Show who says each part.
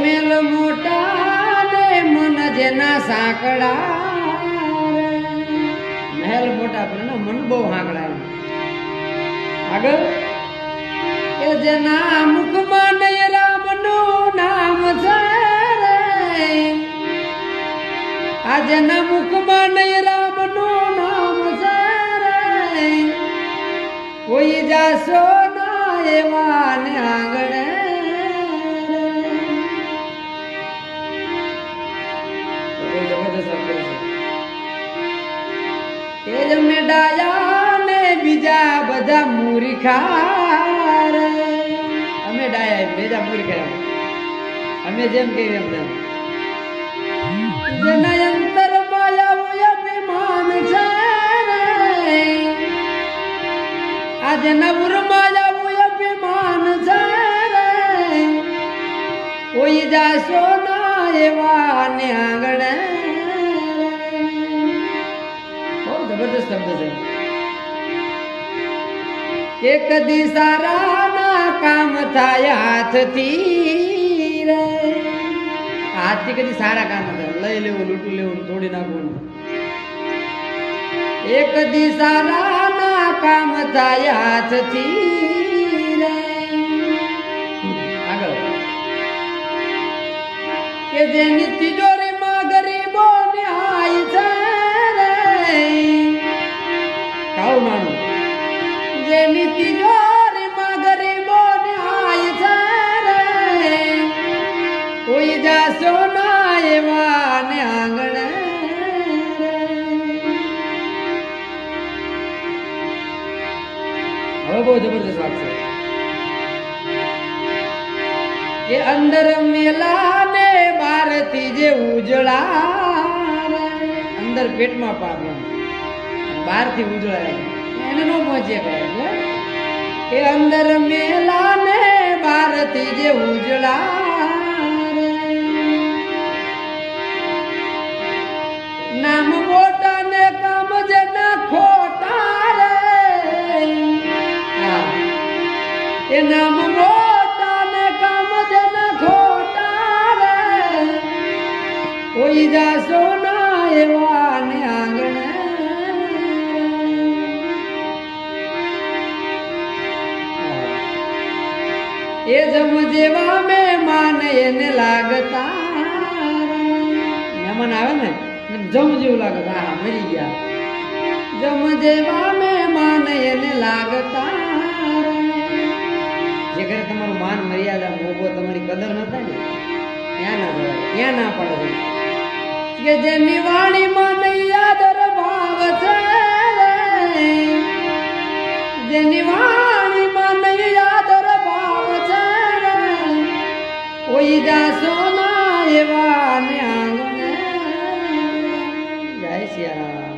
Speaker 1: મેલ મોટા મન સાંકડા બહુ હાંકડા આગળ? કે જેના મુખમાં જેના મુખમાં નહીં રામનું નામ છે રે કોઈ જાસો ના એવા ને આંગણે. એ જ ડાયા ને બીજા બધા મૂર્ખા. અમે ડાયા બીજા મૂર્ખા અમે જેમ કહીએ એમ આ જેના ઉરમાયાવું અભિમાન છે રે. કોઈ જાશો ના એવા ને આંગણે બહુ જબરદસ્ત શબ્દ છે. એક દી સારા ના કામ થાય હાથથી રે. હાથથી કદી સારા કામ થાય. લઈ લેવું, લૂંટું લેવું, તોડી નાખવું. એક દી સારા કામ થાય હાથથી રે. કે જેની તિજોરીમાં હવે બહુ જબરદસ્ત વાત છે. કે અંદર મેલા ને બારથી જે ઉજળા અંદર પેટમાં પાપ એમ બહારથી ઉજળા એમ. એને નો પહોંચે કરે એ અંદર મેલા ને બારથી જે ઉજળા એ જમ જેવા મહેમાન એને લાગતા. મહેમાન આવે ને? જમ જેવું લાગે હા, મરી ગયા. જમ જેવા મહેમાન એને લાગતા. જે ઘરે તમારું માન મર્યાદા મોભો તમારી કદર ન થાય ને, ત્યાં ના જવાય, ત્યાં ના પડે. કે જેની વાણીમાં નહીં આદર ભાવ છે. જે જેની વાણીમાં લીધા સોના એવા ને. આંગણે જય શ્યા